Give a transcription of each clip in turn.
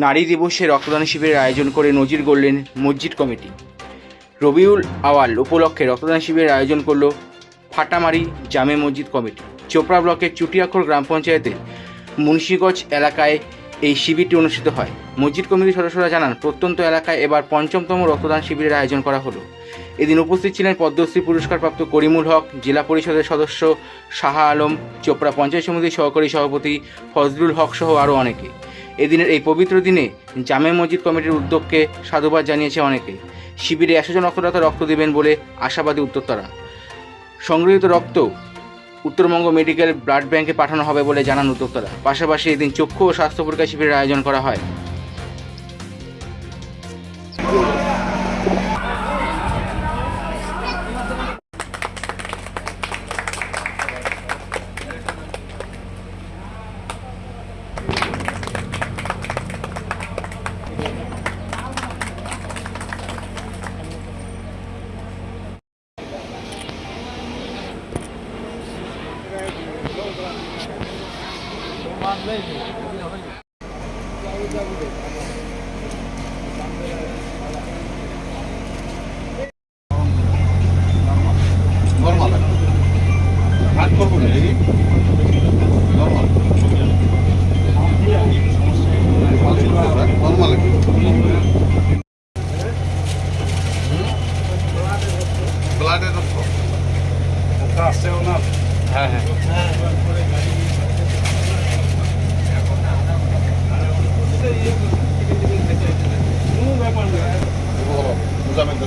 নারী দিবসে রক্তদান শিবিরের আয়োজন করে নজির গড়লেন মসজিদ কমিটি। রবিউল আওয়াল উপলক্ষে রক্তদান শিবিরের আয়োজন করল ফাটামারি জামে মসজিদ কমিটি। চোপড়া ব্লকের চুটিয়াখর গ্রাম পঞ্চায়েতের মুন্সিগঞ্জ এলাকায় এই শিবিরটি অনুষ্ঠিত হয়। মসজিদ কমিটির সদস্যরা জানান, প্রত্যন্ত এলাকায় এবার পঞ্চমতম রক্তদান শিবিরের আয়োজন করা হলো। এদিন উপস্থিত ছিলেন পদ্মশ্রী পুরস্কারপ্রাপ্ত করিমুল হক, জেলা পরিষদের সদস্য শাহা আলম, চোপড়া পঞ্চায়েত সমিতির সহকারী সভাপতি ফজলুল হক সহ আরও অনেকে। এদিনের এই পবিত্র দিনে জামে মসজিদ কমিটির উদ্যোগকে সাধুবাদ জানিয়েছে অনেকে। শিবিরে একশো জন রক্তদাতা রক্ত দেবেন বলে আশাবাদী উদ্যোক্তারা সংগৃহীত রক্ত উত্তরবঙ্গ মেডিকেল ব্লাড ব্যাংকে পাঠানো হবে বলে জানান উদ্যোক্তারা। পাশাপাশি এদিন চক্ষু ও স্বাস্থ্য পরীক্ষা শিবিরের আয়োজন করা হয়। করব না এই নর্মাল নর্মাল হ্যাঁ হ্যাঁ বুঝাবেন তো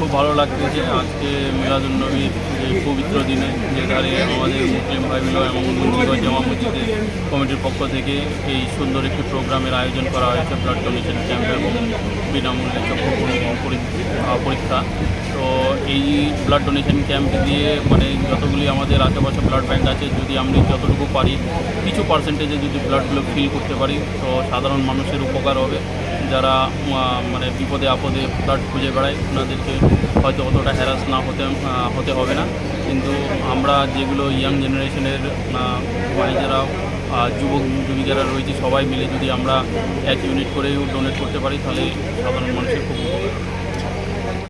খুব ভালো লাগতেছে আজকে মিলাদুন্নবীর এই পবিত্র দিনে, যেখানে আমাদের মুসলিম ভাই বোন এবং মুন্সিগঞ্জ জামা মসজিদের কমিটির পক্ষ থেকে এই সুন্দর একটি প্রোগ্রামের আয়োজন করা হয়েছে, ব্লাড ডোনেশন ক্যাম্প এবং বিনামূল্যে চক্ষু পরি- পরি- পরীক্ষা। তো এই ব্লাড ডোনেশন ক্যাম্প দিয়ে মানে যতগুলি আমাদের আশেপাশে ব্লাড ব্যাঙ্ক আছে, যদি আমরা যতটুকু পারি, কিছু পার্সেন্টেজে যদি ব্লাডগুলো ফিল করতে পারি, তো সাধারণ মানুষের উপকার হবে। যারা মানে বিপদে আপদে ফ্লাট খুঁজে বেড়ায়, ওনাদেরকে হয়তো অতটা হ্যারাস না হতে হতে হবে না কিন্তু আমরা যেগুলো ইয়াং জেনারেশনের মানে যারা যুবক যুবক যুবিকারা রয়েছে, সবাই মিলে যদি আমরা এক ইউনিট করেও ডোনেট করতে পারি, তাহলে সাধারণ মানুষের খুব।